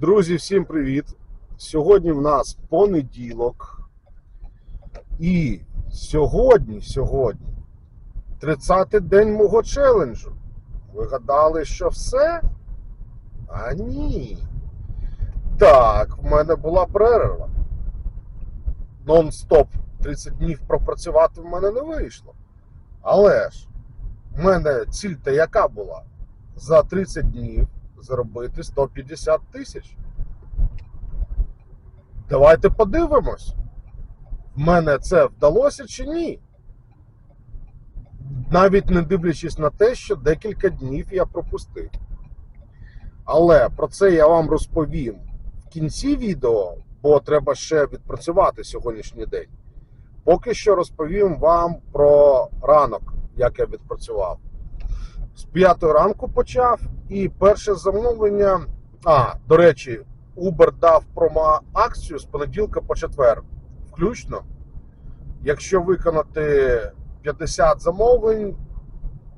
Друзі, всім привіт! Сьогодні в нас понеділок. І сьогодні, сьогодні, 30-й день мого челенджу. Ви гадали, що все? А ні. Так, в мене була перерва. Нон-стоп 30 днів пропрацювати в мене не вийшло. Але ж, в мене ціль-то яка була? За 30 днів заробити 150 тисяч. Давайте подивимось, в мене це вдалося чи ні. Навіть не дивлячись на те, що декілька днів я пропустив. Але про це я вам розповім в кінці відео, бо треба ще відпрацювати сьогоднішній день. Поки що розповім вам про ранок, як я відпрацював. З 5 ранку почав, і перше замовлення. А, до речі, Uber дав промо-акцію з понеділка по четвер. Включно. Якщо виконати 50 замовлень,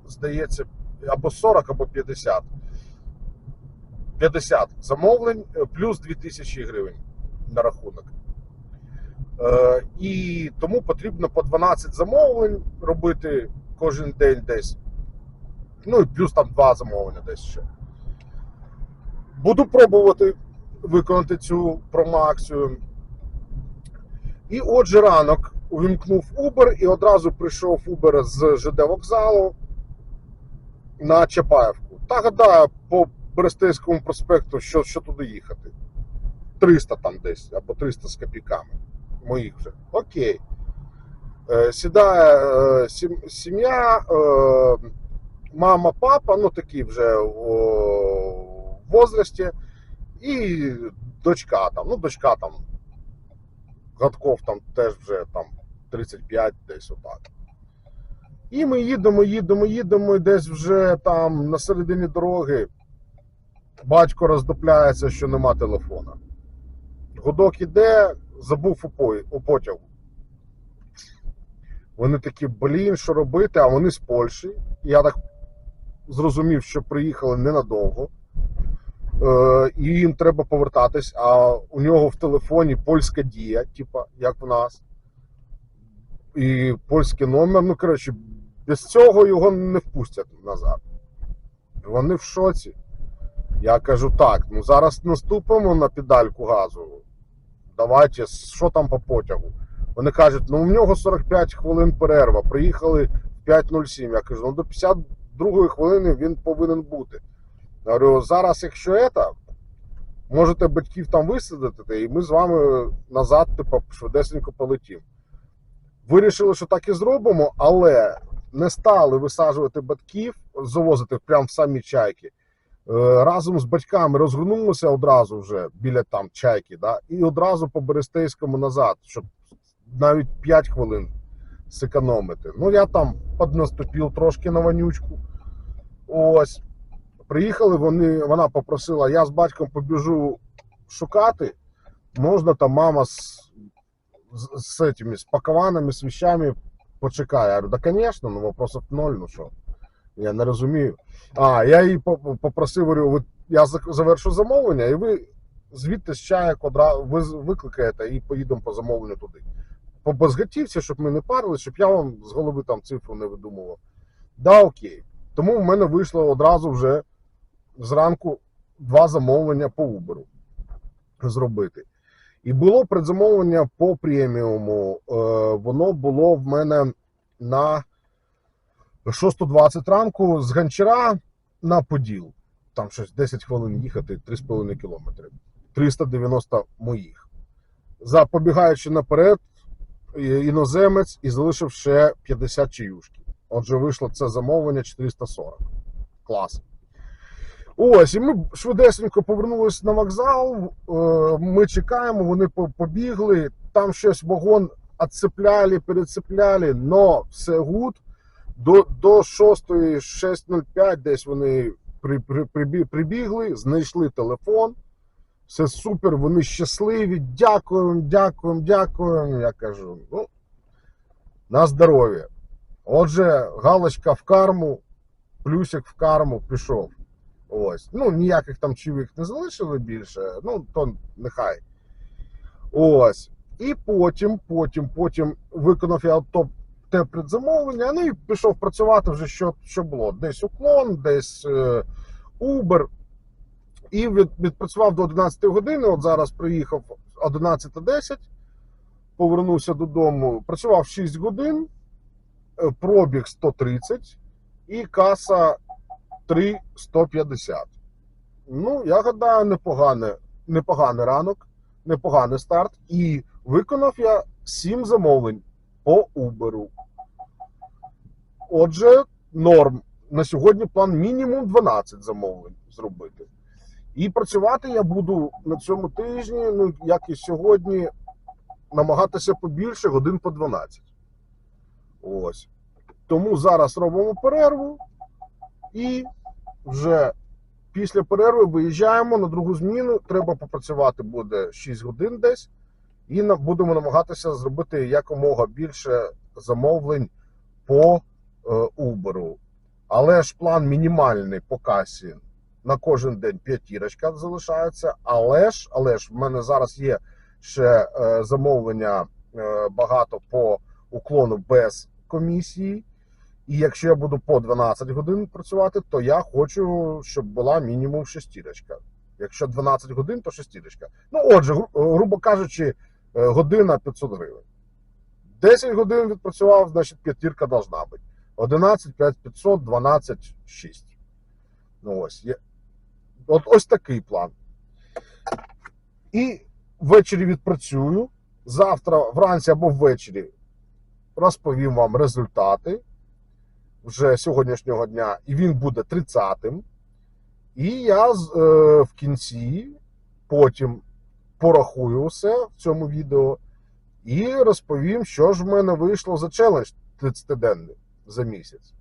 здається, або 40, або 50. 50 замовлень е, плюс 2000 гривень на рахунок. Е, і тому потрібно по 12 замовлень робити кожен день десь. Ну і плюс там два замовлення десь ще. Буду пробувати виконати цю промоакцію. І отже, ранок увімкнув Uber і одразу прийшов Uber з ЖД вокзалу на Чапаєвку. Та гадаю, по Берестейському проспекту, що, що туди їхати. 300 там десь, або 300 з копійками. Моїх вже. Окей. Е, Сідає е, сім- сім'я, е, мама, папа, ну такі вже в возрасті, і дочка там. Ну, дочка там, Гадков там теж вже там 35 десь отак. І ми їдемо, їдемо, їдемо, і десь вже там на середині дороги батько роздупляється, що нема телефона. Гудок іде, забув у, потягу. Вони такі, блін, що робити, а вони з Польщі. Я так зрозумів, що приїхали ненадовго. Е, і їм треба повертатись, а у нього в телефоні польська дія, типа, як в нас. І польський номер. Ну, коротше, без цього його не впустять назад. Вони в шоці. Я кажу, так, ну зараз наступимо на педальку газу. Давайте, що там по потягу? Вони кажуть, ну у нього 45 хвилин перерва. Приїхали в 5.07. Я кажу, ну до 52 хвилини він повинен бути. Говорю, зараз, якщо це, можете батьків там висадити, і ми з вами назад, типу, швидесенько полетім. Вирішили, що так і зробимо, але не стали висаджувати батьків, завозити прямо в самі чайки. Е, Разом з батьками розгорнулися одразу вже біля там чайки, да, і одразу по Берестейському назад, щоб навіть 5 хвилин зекономити. Ну, я там поднаступив трошки на вонючку. Ось. Приїхали, вони, вона попросила, я з батьком побіжу шукати. Можна там мама з, з, з, этими, з пакованими з вещами почекає. Я говорю, да, звісно, ну вопросов ноль, ну що. Я не розумію. А, я по- попросив, говорю, я завершу замовлення, і ви звідти з чаяк одразу ви викликаєте і поїдемо по замовленню туди. По безготівці, щоб ми не парились, щоб я вам з голови там цифру не видумував. Да, окей. Тому в мене вийшло одразу вже зранку два замовлення по Uber зробити. І було предзамовлення по преміуму. Е, воно було в мене на 6.20 ранку з Гончара на Поділ. Там щось 10 хвилин їхати, 3,5 кілометри. 390 моїх. Запобігаючи наперед, іноземець і залишив ще 50 чаюшки. Отже, вийшло це замовлення 440. Клас. Ось, і ми швидесенько повернулися на вокзал. е, Ми чекаємо, вони побігли. Там щось вагон відцепляли, перецепляли, но все гуд. До, до 6, 6.05 десь вони при, при, прибі- прибігли, знайшли телефон. Все супер, вони щасливі. Дякуємо, дякуємо, дякуємо. Я кажу, ну, на здоров'я. Отже, галочка в карму, плюсик в карму пішов. Ось. Ну, ніяких там чоловік не залишили більше, ну, то нехай. Ось. І потім, потім, потім виконав я топ те предзамовлення, ну і пішов працювати вже що, що було. Десь уклон, десь е, Uber. І від, відпрацював до 11 години. От зараз приїхав 11.10, повернувся додому. Працював 6 годин, е, пробіг 130 і каса 3,150. Ну, я гадаю, непоганий, непоганий ранок, непоганий старт. І виконав я 7 замовлень по Uber. Отже, норм. На сьогодні план мінімум 12 замовлень зробити. І працювати я буду на цьому тижні, ну як і сьогодні, намагатися побільше годин по 12. Ось. Тому зараз робимо перерву і вже після перерви виїжджаємо на другу зміну. Треба попрацювати буде 6 годин десь, і будемо намагатися зробити якомога більше замовлень по е, Uber. Але ж план мінімальний по касі на кожен день п'ятірочка залишається. Але ж, але ж в мене зараз є ще е, замовлення е, багато по уклону без комісії. І якщо я буду по 12 годин працювати, то я хочу, щоб була мінімум шестірочка. Якщо 12 годин, то шестірочка. Ну, отже, гру- грубо кажучи, е, година 500 гривень. 10 годин відпрацював, значить п'ятірка должна бути. 11, 5, 500, 12, 6. Ну ось. От ось такий план. І ввечері відпрацюю. Завтра, вранці або ввечері розповім вам результати вже сьогоднішнього дня, і він буде 30-м. І я е, в кінці потім порахую все в цьому відео і розповім, що ж в мене вийшло за челендж 30-денний за місяць.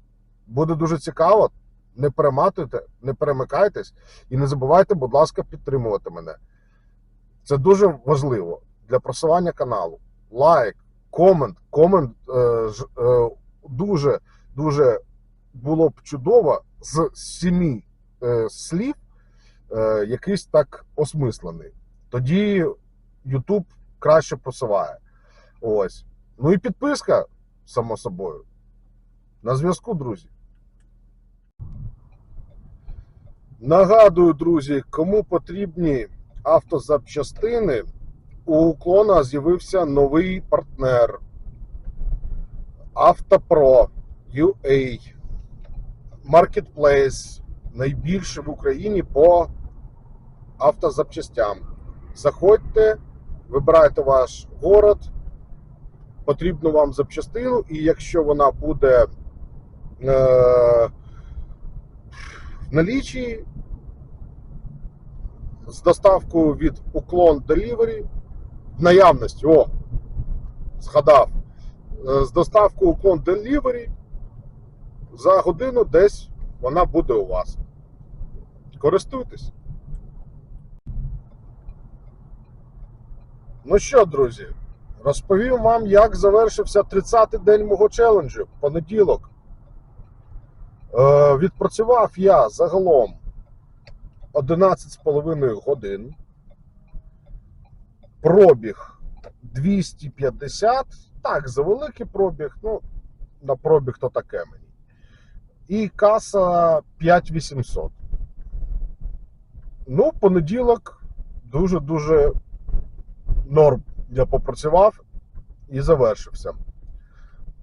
Буде дуже цікаво. Не перематуйте, не перемикайтесь і не забувайте, будь ласка, підтримувати мене. Це дуже важливо для просування каналу. Лайк, комент, комент е, ж, е, дуже було б чудово з сімі е, слів е, якийсь так осмислений. Тоді YouTube краще просуває. Ось. Ну і підписка, само собою. На зв'язку, друзі. Нагадую, друзі, кому потрібні автозапчастини, у уклона з'явився новий партнер. Автопро UA Marketplace, найбільший в Україні по автозапчастям. Заходьте, вибирайте ваш город, потрібну вам запчастину, і якщо вона буде е, налічі з доставкою від Уклон Delivery в наявності, о, згадав, е, з доставкою Уклон Delivery за годину десь вона буде у вас. Користуйтесь. Ну що, друзі, розповім вам, як завершився 30-й день мого челенджу, понеділок. Е, відпрацював я загалом 11,5 годин. Пробіг 250. Так, за великий пробіг, ну, на пробіг то таке мені. І каса 5800. Ну, понеділок дуже-дуже норм я попрацював і завершився.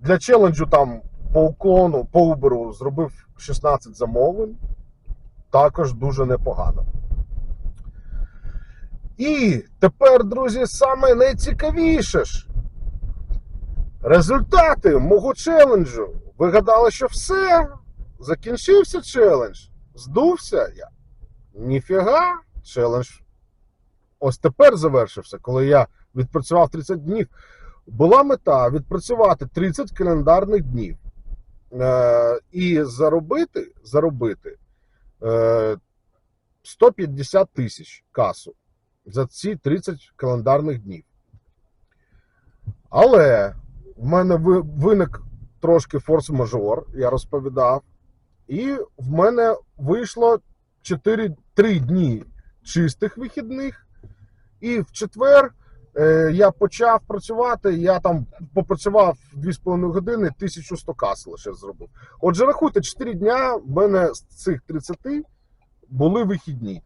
Для челенджу там по уклону, по Uber зробив 16 замовлень. Також дуже непогано. І тепер, друзі, саме найцікавіше ж. Результати мого челенджу. Ви гадали, що все? Закінчився челендж. Здувся я. Ніфіга, челендж ось тепер завершився, коли я відпрацював 30 днів. Була мета відпрацювати 30 календарних днів і заробити, заробити е, 150 тисяч касу за ці 30 календарних днів. Але в мене виник трошки форс-мажор, я розповідав, і в мене вийшло 4, 3 дні чистих вихідних, і в четвер е, я почав працювати. Я там попрацював 2,5 години, 1100 кас лише зробив. Отже, рахуйте, 4 дня в мене з цих 30 були вихідні.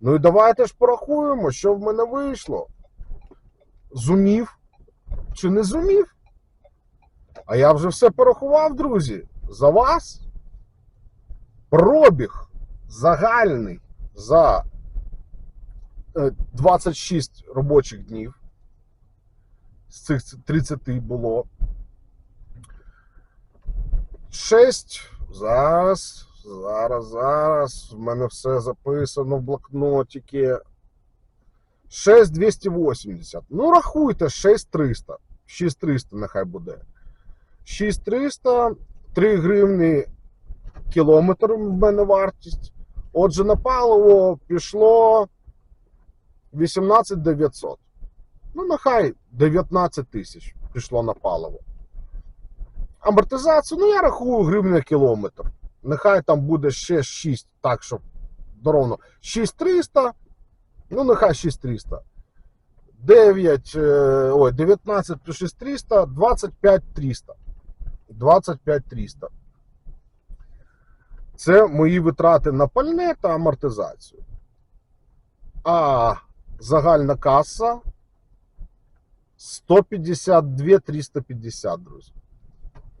Ну і давайте ж порахуємо, що в мене вийшло. Зумів чи не зумів? А я вже все порахував, друзі. За вас. Пробіг загальний за е, 26 робочих днів. З цих 30 було. 6. Зараз. Зараз, зараз. В мене все записано в блокнотики. 6280. Ну, рахуйте, 6300. 6300 нехай буде. 6300, 3 гривні кілометр в мене вартість. Отже, на паливо пішло 18 900. Ну, нехай 19 тисяч пішло на паливо. Амортизацію, ну я рахую гривні на кілометр. Нехай там буде ще 6, так, щоб доровно 6300. Ну, нехай 6300. 9, е, ой, 19 плюс 6300, 25 300. 25 300. Це мої витрати на пальне та амортизацію. А загальна каса 152 350, друзі.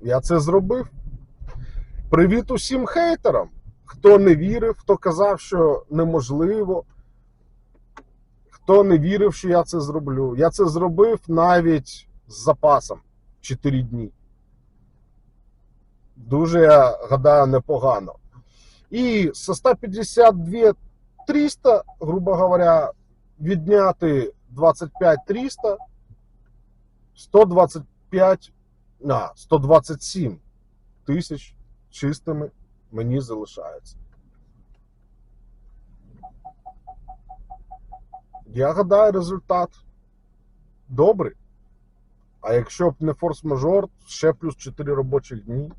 Я це зробив. Привіт усім хейтерам, хто не вірив, хто казав, що неможливо, хто не вірив, що я це зроблю. Я це зробив навіть з запасом 4 дні. Дуже, я гадаю, непогано. І со 152 300, грубо говоря, відняти 25 300, 125, а, 127 тисяч чистими мені залишається. Я гадаю, результат добрий. А якщо б не форс-мажор, ще плюс 4 робочих дні.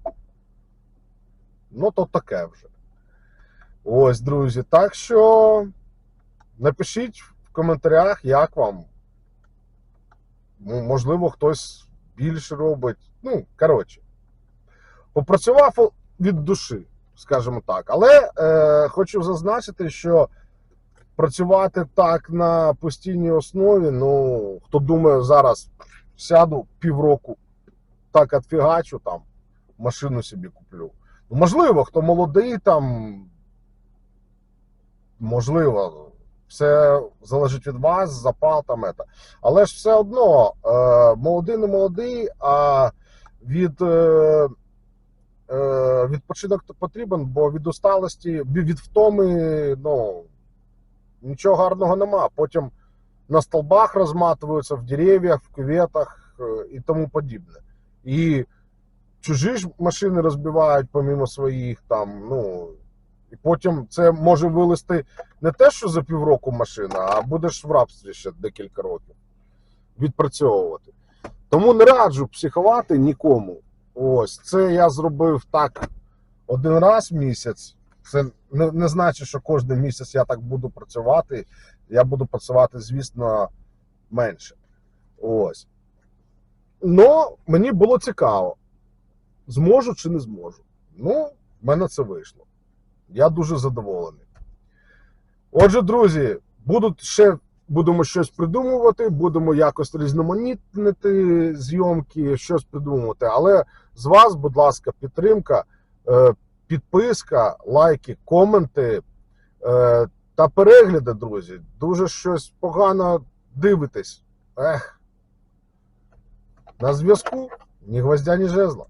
Ну, то таке вже. Ось, друзі. Так що напишіть коментарях, як вам. Ну, Можливо, хтось більше робить. Ну, коротше. Попрацював від душі, скажімо так. Але е, хочу зазначити, що працювати так на постійній основі, ну, хто думає, зараз сяду півроку, так отфігачу там, машину собі куплю. Ну, можливо, хто молодий там, можливо, все залежить від вас, запал там ета. Але ж все одно, е, молодий не молодий, а від. Е, е, Відпочинок потрібен, бо від усталості, від втоми, ну нічого гарного нема. Потім на столбах розматуються, в дерев'ях, в кюветах і тому подібне. І чужі ж машини розбивають помимо своїх там, ну. І потім це може вилезти не те, що за півроку машина, а будеш в рабстві ще декілька років відпрацьовувати. Тому не раджу психувати нікому. Ось це я зробив так один раз в місяць. Це не, не значить, що кожен місяць я так буду працювати. Я буду працювати, звісно, менше. Ось. Но мені було цікаво, зможу чи не зможу. Ну, в мене це вийшло. Я дуже задоволений. Отже, друзі, будуть ще будемо щось придумувати, будемо якось різноманітнити зйомки, щось придумувати. Але з вас, будь ласка, підтримка, е, підписка, лайки, коменти е, та перегляди, друзі. Дуже щось погано дивитесь. Ех. На зв'язку ні гвоздя, ні жезла.